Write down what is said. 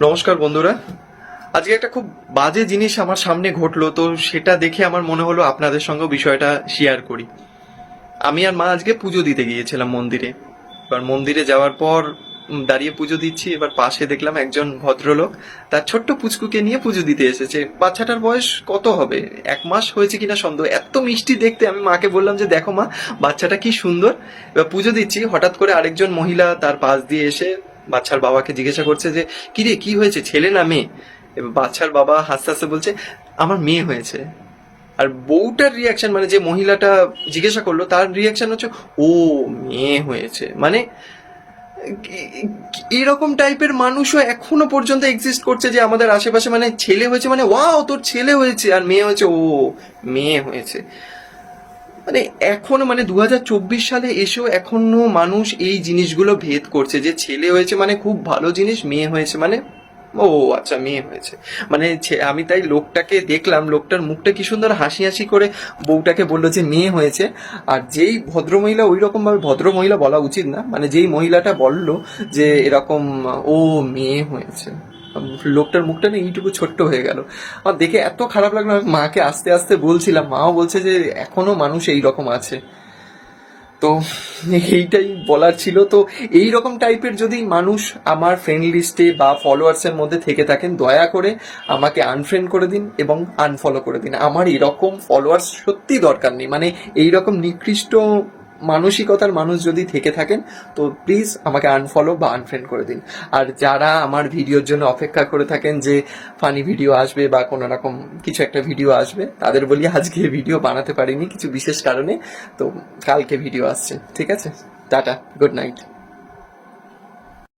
নমস্কার বন্ধুরা। আজকে একটা খুব বাজে জিনিস আমার সামনে ঘটলো, তো সেটা দেখে আমার মনে হলো আপনাদের সঙ্গেও বিষয়টা শেয়ার করি। আমি আর মা আজকে পুজো দিতে গিয়েছিলাম মন্দিরে। এবার মন্দিরে যাওয়ার পর দাঁড়িয়ে পুজো দিচ্ছি। এবার পাশে দেখলাম একজন ভদ্রলোক, তার ছোট্ট পুচকুকে নিয়ে পুজো দিতে এসেছে। বাচ্চাটার বয়স কত হবে? এক মাস হয়েছে কিনা সন্দেহ? এত মিষ্টি দেখতে আমি মাকে বললাম যে, দেখো মা, বাচ্চাটা কি সুন্দর। এবার পুজো দিচ্ছি। হঠাৎ করে আরেকজন মহিলা তার পাশ দিয়ে এসে বাচ্চার বাবাকে জিজ্ঞাসা করছে যে, কি রে, কি হয়েছে? ছেলে না মেয়ে? বাচ্চার বাবা হাসতে হাসতে বলছে, আমার মেয়ে হয়েছে। আর বউটার রিয়াকশন মানে যে মহিলাটা জিজ্ঞাসা করল, তার রিয়াকশন হচ্ছে, ও, মেয়ে হয়েছে। মানে এরকম টাইপের মানুষও এখনও পর্যন্ত এক্সিস্ট করছে যে আমাদের আশেপাশে মানে ছেলে হয়েছে মানে ওয়াও, তোর ছেলে হয়েছে আর মেয়ে হয়েছে। ও, মেয়ে হয়েছে। মানে এখন মানে দু হাজার চব্বিশ সালে এসেও এখনও মানুষ এই জিনিসগুলো ভেদ করছে যে ছেলে হয়েছে মানে খুব ভালো জিনিস, মেয়ে হয়েছে মানে ও আচ্ছা মেয়ে হয়েছে। মানে আমি তাই লোকটাকে দেখলাম, লোকটার মুখটা কি সুন্দর হাসি হাসি করে বউটাকে বলল যে মেয়ে হয়েছে। আর যেই ভদ্রমহিলা ওই রকম ভাবে ভদ্রমহিলা বলা উচিত না মানে যেই মহিলাটা বলল যে এরকম ও মেয়ে হয়েছে। লোকটার মুখটা না এইটুকু ছোট্ট হয়ে গেল। আমার দেখে এত খারাপ লাগল, আমি মাকে আস্তে আস্তে বলছিলাম, মাও বলছে যে এখনও মানুষ এই রকম আছে। তো এইটাই বলার ছিল। তো এই রকম টাইপের যদি মানুষ আমার ফ্রেন্ড লিস্টে বা ফলোয়ার্সের মধ্যে থেকে থাকেন, দয়া করে আমাকে আনফ্রেন্ড করে দিন এবং আনফলো করে দিন। আমার এরকম ফলোয়ার্স সত্যি দরকার নেই। মানে এই রকম নিকৃষ্ট মানসিকতার মানুষ যদি থেকে থাকেন, তো প্লিজ আমাকে আনফলো বা আনফ্রেন্ড করে দিন। আর যারা আমার ভিডিওর জন্য অপেক্ষা করে থাকেন যে ফানি ভিডিও আসবে বা কোনো রকম কিছু একটা ভিডিও আসবে, তাদের বলি আজকে ভিডিও বানাতে পারিনি কিছু বিশেষ কারণে, তো কালকে ভিডিও আসছে, ঠিক আছে? Tata good night